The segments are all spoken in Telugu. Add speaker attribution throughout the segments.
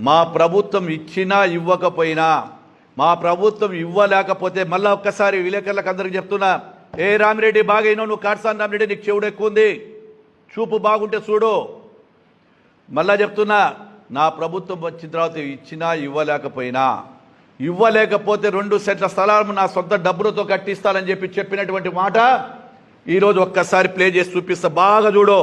Speaker 1: మా ప్రభుత్వం ఇచ్చినా ఇవ్వకపోయినా మా ప్రభుత్వం ఇవ్వలేకపోతే మళ్ళీ ఒక్కసారి విలేకరులకు అందరికి చెప్తున్నా ఏ రామిరెడ్డి బాగైనా నువ్వు కాట్సాన్ రామిరెడ్డి నీకు చెవుడు ఎక్కువ ఉంది చూపు బాగుంటే చూడు. మళ్ళా చెప్తున్నా నా ప్రభుత్వం వచ్చిన తర్వాత ఇచ్చినా ఇవ్వలేకపోయినా. ఇవ్వలేకపోతే రెండు సెట్ల స్థలాలను నా సొంత డబ్బులతో కట్టిస్తానని చెప్పి చెప్పినటువంటి మాట ఈరోజు ఒక్కసారి ప్లే చేసి చూపిస్తా. బాగా చూడు.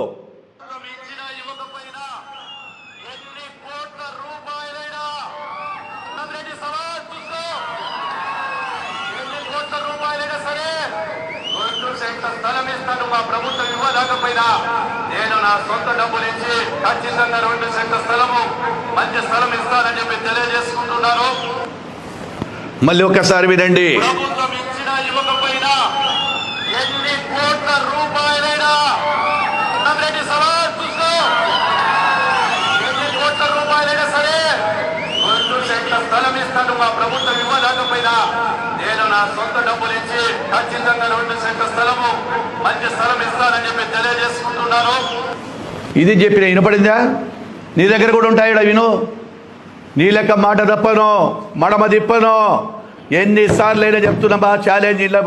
Speaker 2: మా ప్రభుత్వం ఇవ్వలేకపోయినా నేను నా సొంత డబ్బులు ఇచ్చి ఖచ్చితంగా రెండు సెంట్ల స్థలము మంచి స్థలం ఇస్తానని చెప్పి తెలియజేసుకుంటున్నారు
Speaker 1: మళ్ళీ ఒక్కసారి వినండి.
Speaker 2: ప్రభుత్వం ఇచ్చినా ఇవ్వకపోయినా ఎన్ని కోట్ల రూపాయలైనా రెడ్డి చూసుకో. ఎన్ని కోట్ల రూపాయలైనా సరే రెండు సెంట్ల స్థలం ఇస్తాను మా ప్రభుత్వం ఇవ్వలేకపోయినా నేను నా సొంత డబ్బులు ఇచ్చి ఖచ్చితంగా రెండు సెంట్ల స్థలము మంచి స్థలం ఇస్తానని చెప్పి
Speaker 1: ఇది చెప్పిన వినపడిందా? నీ దగ్గర కూడా ఉంటాయి విను. నీ లెక్క మాట తప్పను మడమ తిప్పను. ఎన్నిసార్లు అయినా చెప్తున్నా బా ఛాలెంజ్ ఇలా